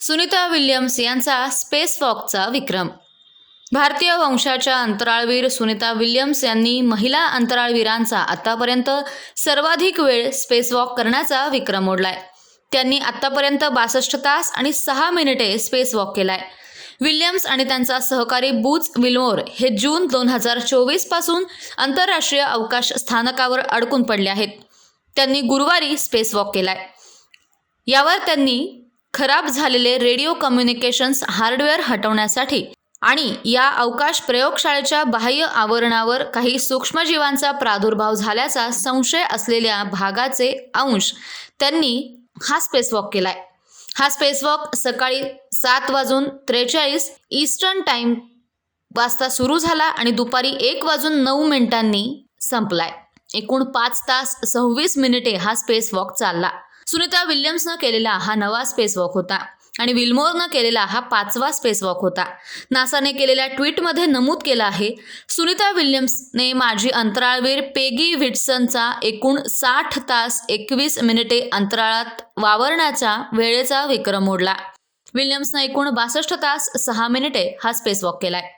Sunita Williams यांचा space वॉकचा विक्रम. भारतीय वंशाच्या अंतराळवीर सुनीता विल्यम्स यांनी महिला अंतराळवीरांचा आतापर्यंत सर्वाधिक वेळ स्पेस वॉक करण्याचा विक्रम मोडलाय. त्यांनी आतापर्यंत बासष्ट तास आणि सहा मिनिटे स्पेस वॉक केलाय. विल्यम्स आणि त्यांचा सहकारी बूच विल्मोर हे जून दोन हजार चोवीसपासून आंतरराष्ट्रीय अवकाश स्थानकावर अडकून पडले आहेत. त्यांनी गुरुवारी स्पेस वॉक केलाय. यावर त्यांनी खराब झालेले रेडिओ कम्युनिकेशन्स हार्डवेअर हटवण्यासाठी आणि या अवकाश प्रयोगशाळेच्या बाह्य आवरणावर काही सूक्ष्मजीवांचा प्रादुर्भाव झाल्याचा संशय असलेल्या भागाचे अंश त्यांनी हा स्पेसवॉक केलाय. हा स्पेसवॉक सकाळी सात वाजून त्रेचाळीस ईस्टर्न टाइम वाजता सुरू झाला आणि दुपारी एक वाजून नऊ मिनिटांनी संपलाय. एकूण पाच तास सव्वीस मिनिटे हा स्पेस वॉक चालला. सुनीता विल्यम्सनं केलेला हा नवा स्पेस वॉक होता. आणि विल्मोरनं केलेला हा पाचवा स्पेसवॉक होता. नासाने केलेल्या ट्विटमध्ये नमूद केलं आहे सुनीता विल्यम्सने माझी अंतराळवीर पेगी व्हिटसनचा एकूण साठ तास एकवीस मिनिटे अंतराळात वावरण्याचा वेळेचा विक्रम मोडला. विल्यम्सनं एकूण बासष्ट तास सहा मिनिटे हा स्पेसवॉक केलाय.